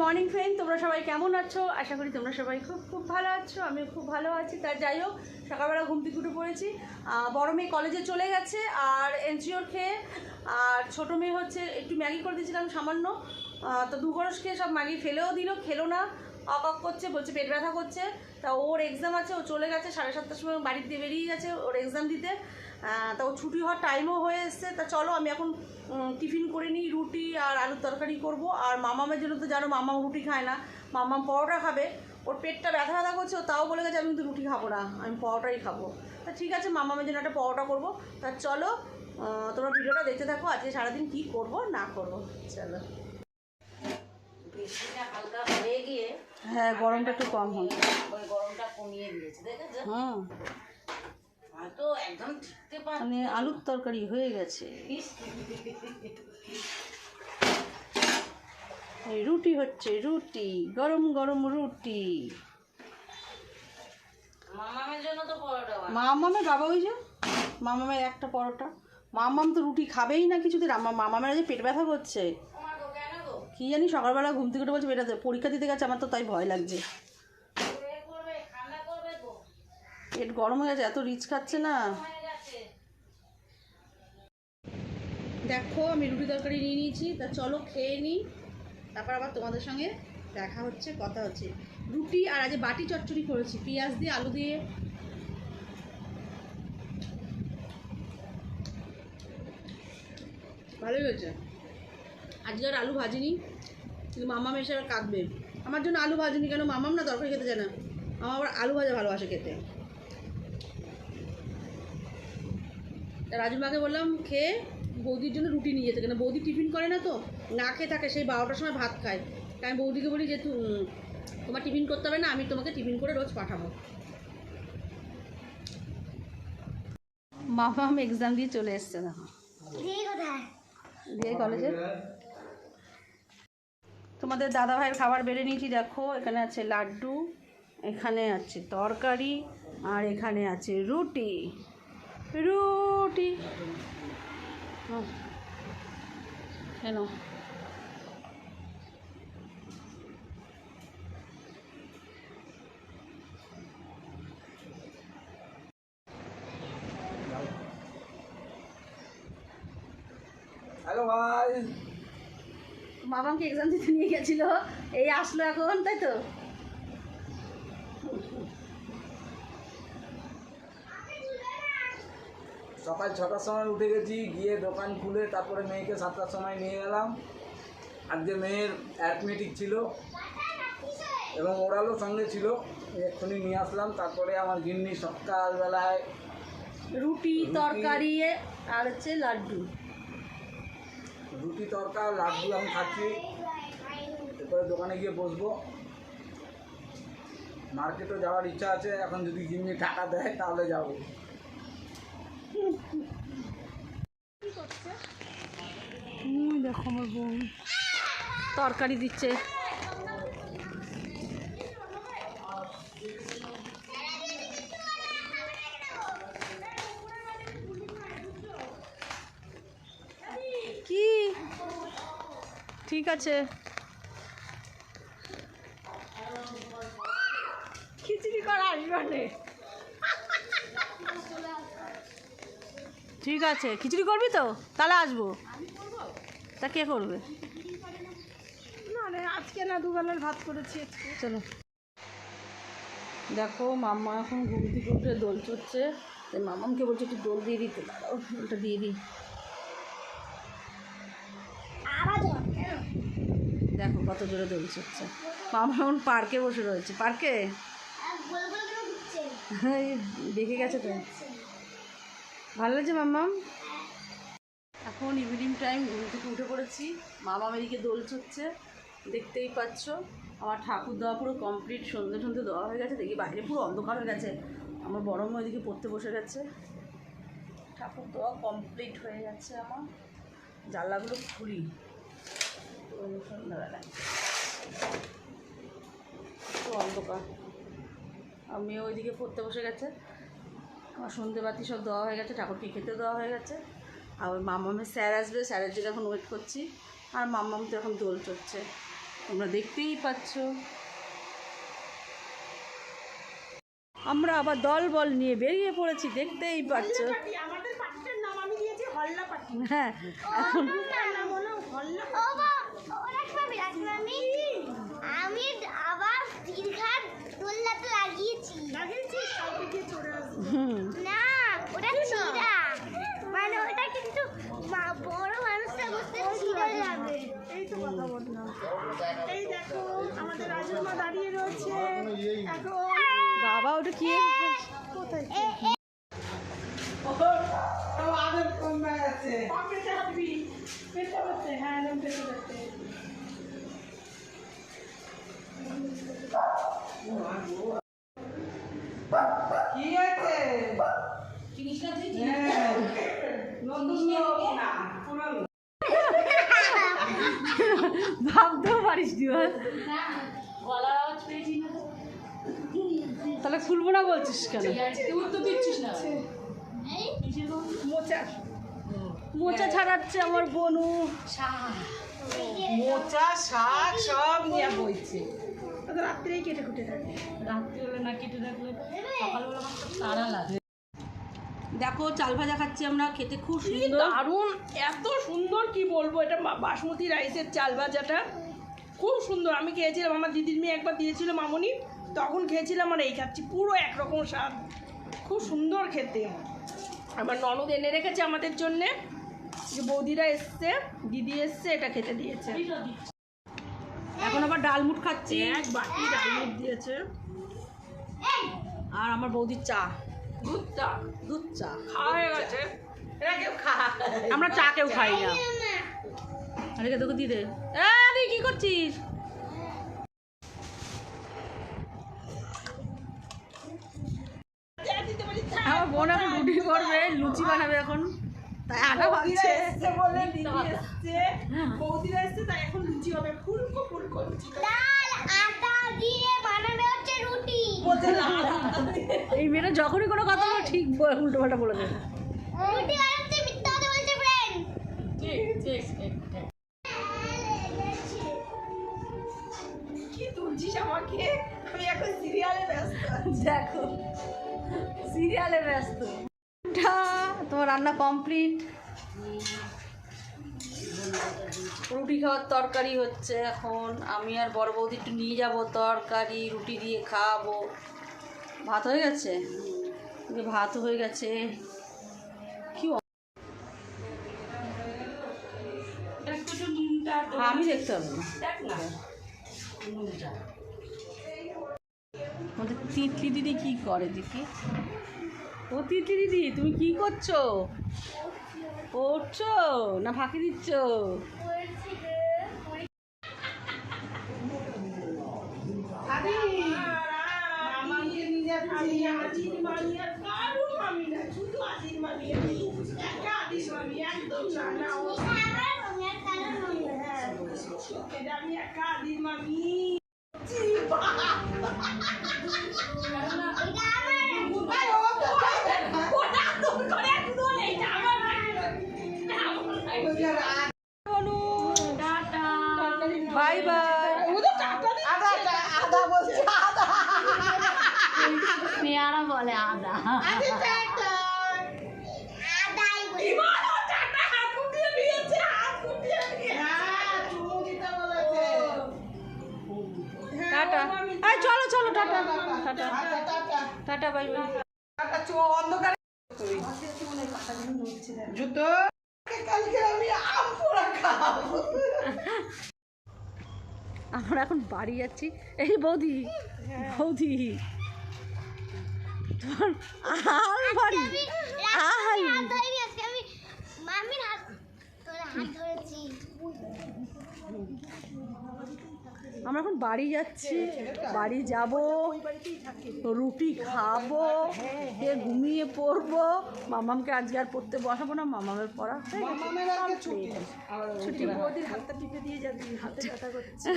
Morning friend, তোমরা সবাই কেমন আছো? আশা করি তোমরা সবাই খুব খুব ভালো আছো আমি খুব ভালো আছি। তার যাই হোক, সকালবেলা ঘুম থেকে উঠে পড়েছি। বড় মেয়ে কলেজে চলে গেছে, আর এনজিওর খেয়ে, আর ছোটো মেয়ে হচ্ছে একটু ম্যাগি করে দিয়েছিলাম সামান্য। তো দু গরস খেয়ে সব ম্যাগি ফেলেও দিল, খেলো না। অক করছে, বলছে পেট ব্যথা করছে। তা ওর এক্সাম আছে, ও চলে গেছে, সাড়ে সাতটার সময় দিয়ে বেরিয়ে গেছে ওর এক্সাম দিতে। তা ছুটি হওয়ার টাইমও হয়ে এসছে। তা চলো আমি এখন টিফিন করে নিই রুটি আর আলুর তরকারি করব। আর মামামের জন্য তো জানো মামাম রুটি খায় না। মামাম পরোটা খাবে। ওর পেটটা ব্যথা ব্যথা করছে ও তাও বলে গেছে আমি কিন্তু রুটি খাব না আমি পরোটাই খাব। তা ঠিক আছে মামামের জন্য একটা পরোটা করব। তা চলো তোমরা ভিডিওটা দেখতে থাকো আজকে সারাদিন কী করব না করব চলো। হয়ে হ্যাঁ গরমটা একটু কম হয় ওই গরমটা কমিয়ে দিয়েছে দেখেছ? হুম। মানে আলুর তরকারি হয়ে গেছে। রুটি হচ্ছে রুটি গরম গরম রুটি। মামামের বাবা ওই যে মামামের একটা পরোটা। মামাম তো রুটি খাবেই না আমার মামামের যে পেট ব্যথা করছে? কি জানি সকালবেলা ঘুম থেকে উঠে বলছে পেট পরীক্ষা দিতে গেছে আমার তো তাই ভয় লাগছে এ করবে, ঠান্ডা করবে গো। পেট গরম হয়ে গেছে, এত রিচ খাচ্ছে না। দেখো, আমি রুটি তরকারি নিয়ে নিয়েছি, তা চলো খেয়ে নিই তারপর আবার তোমাদের সঙ্গে দেখা হচ্ছে, কথা হচ্ছে। রুটি আর আজ বাটি চচ্চড়ি করেছি, পেঁয়াজ দিয়ে, আলু দিয়ে। ভালোই হয়েছে। আজকে আর আলু ভাজিনি, কিন্তু মামাম এসে আর কাঁদবে। আমার জন্য আলু ভাজিনি কেন? মামাম না তরকারি খেতে চায় না। আমার আবার আলু ভাজা ভালোবাসে খেতে। তা রাজুর মাকে বললাম খেয়ে বৌদির জন্য রুটি নিয়ে যেতে। কেন বৌদি টিফিন করে না তো? না খেয়ে থাকে সেই বারোটার সময় ভাত খায়। তাই আমি বৌদিকে বলি যে তোমার টিফিন করতে হবে না আমি তোমাকে টিফিন করে রোজ পাঠাবো। মামা আমি এক্সাম দিয়ে চলে এসছে দেখো দিয়ে কলেজে তোমাদের দাদা ভাইয়ের খাবার বেড়ে নিয়েছি দেখো। এখানে আছে লাড্ডু এখানে আছে তরকারি আর এখানে আছে রুটি। রুটি। কেন হ্যালো ভাই। মামাকে এক্সাম দিতে নিয়ে গেছিল এই আসলো এখন তাই তো? সকাল ছটার সময় উঠে গেছি গিয়ে দোকান খুলে তারপরে মেয়েকে সাতটার সময় নিয়ে গেলাম। আজকে মেয়ের অ্যাথমেটিক ছিল এবং ওরালও সঙ্গে ছিল। এক্ষুনি নিয়ে আসলাম তারপরে আমার গিন্নি সকালবেলায় রুটি তরকারি আর হচ্ছে লাড্ডু। রুটি তরকা লাড্ডু আমি খাচ্ছি। এরপরে দোকানে গিয়ে বসবো। মার্কেটও যাওয়ার ইচ্ছা আছে এখন যদি গিন্নি টাকা দেয় তাহলে যাব হুম দেখো আমার বোন। তরকারি দিচ্ছে। কি? ঠিক আছে। খিচুড়ি করা আসবে ঠিক আছে। খিচুড়ি করবি তো? তাহলে আসব। তা কে করবে? না রে আজকে না দুবেলার ভাত করেছি চলো। দেখো মাম্মা এখন ঘুম থেকে উঠে দোল চড়ছে। তাই মামামকে বলছে একটু দোল দিয়ে দিতে দাঁড়াও দোলটা দিয়ে দিই। দেখো কত জোরে দোল চড়ছে। মামা এখন পার্কে বসে রয়েছে। পার্কে? দেখে গেছে তো। ভালো লাগছে মাম্মাম? এখন ইভিনিং টাইম ঘুম থেকে উঠে পড়েছি। মামা এদিকে দোল চড়ছে দেখতেই পাচ্ছ, আমার ঠাকুর দেওয়া পুরো কমপ্লিট সন্ধে সন্ধে দেওয়া হয়ে গেছে, দেখি বাইরে পুরো অন্ধকার হয়ে গেছে। আমার বড় মেয়ে ওইদিকে পড়তে বসে গেছে। ঠাকুর দেওয়া কমপ্লিট হয়ে গেছে আমার। জানলাগুলো খুলি। সন্ধ্যাবেলায়। অন্ধকার। আর মেয়ে ওইদিকে পড়তে বসে গেছে। আমার সন্ধেবাতি সব দেওয়া হয়ে গেছে, ঠাকুরকে খেতে দেওয়া হয়ে গেছে। আর ওই মামামের স্যার আসবে স্যারের জন্য এখন ওয়েট করছি আর মাম্মাম তো এখন দোল চড়ছে। তোমরা দেখতেই পাচ্ছ। আমরা আবার দল বল নিয়ে বেরিয়ে পড়েছি দেখতেই পাচ্ছ। পার্টি, আমাদের পার্টিটার নাম আমি দিয়েছি হল্লা পার্টি হ্যাঁ এখন আমি আবার দীর্ঘার লাগিয়েছি। হুম। এই দেখো আমাদের রাজমা দাঁড়িয়ে রয়েছে। এখন বাবা ওটা কি? কোথায় এ- এ- পেটে হাঁটবি পেটে পেটে হ্যাঁ এরকম পেটে পেটে ভাবতেও পারিস। তাহলে খুলবো না বলছিস কেন? মোচা। মোচা ছাড়াচ্ছে আমার বনু। মোচা শাক সব নিয়ে বইছে। রাত্রেই কেটে কুটে থাকে। রাত্রি না কেটে রাখলে সকালবেলা আমার লাগে। দেখো চাল ভাজা খাচ্ছি আমরা খেতে খুব সুন্দর। দারুণ এত সুন্দর কি বলব এটা বাসমতি রাইসের চাল ভাজাটা। খুব সুন্দর। আমি খেয়েছিলাম আমার দিদির মেয়ে একবার দিয়েছিল মামনি তখন খেয়েছিলাম আর এই খাচ্ছি পুরো একরকম স্বাদ। খুব সুন্দর খেতে। আমার ননদ এনে রেখেছে আমাদের জন্যে। যে বৌদিরা এসছে দিদি এসছে এটা খেতে দিয়েছে। এখন আবার ডালমুট খাচ্ছি। এক বাটি ডালমুট দিয়েছে। আর আমার বৌদির চা। দুধ চা? দুধ চা। খাওয়া হয়ে গেছে। আমরা চা কেউ খাই না। আরে তোকে দিয়ে দে। এ, তুই কি করছিস? আমার বোন এখন রুটি করবে লুচি বানাবে এখন। তাই আটা ভাবছে। বলে দিদি এসছে। বৌদিরা এসছে তাই এখন লুচি হবে। ফুলকো ফুলকো লুচি আটা দিয়ে বানাবে হচ্ছে রুটি। এই যখনই কোনো কথা বলে ঠিক উল্টো পাল্টা বলে দেবে। রুটি বানাতে মিথ্যা কথা বলছে ফ্রেন্ড ঠিক ঠিক। তোমার রান্না কমপ্লিট রুটি খাওয়ার তরকারি হচ্ছে এখন। আমি আর বড় বৌদি একটু নিয়ে যাব তরকারি রুটি দিয়ে খাওয়াবো ভাত হয়ে গেছে? ভাত হয়ে গেছে। কি অ- আমি দেখতে পাবো আমাদের তিতলি দিদি কি করে দেখি ও তিতলি দিদি তুমি কি করছ? পড়ছো না ফাঁকি দিচ্ছ? আদি মামাকে নিয়ে যাচ্ছি বলে আদা। টাটা। এই চলো চলো tata. Tata. Tata bye bye. জুতো। কালকে আমি আম পোড়া খাব। আমরা এখন বাড়ি যাচ্ছি। এই বৌদি বৌদি। তোর হাত ধরেছি। আমরা এখন বাড়ি যাচ্ছি বাড়ি যাব রুটি খাব খেয়ে ঘুমিয়ে পড়ব। মামামকে আজকে আর পড়তে বসাবো না মামামের পড়া ছুটি। বৌদির হাতটা টিপে দিয়ে যাবি হাতে ব্যথা করছে।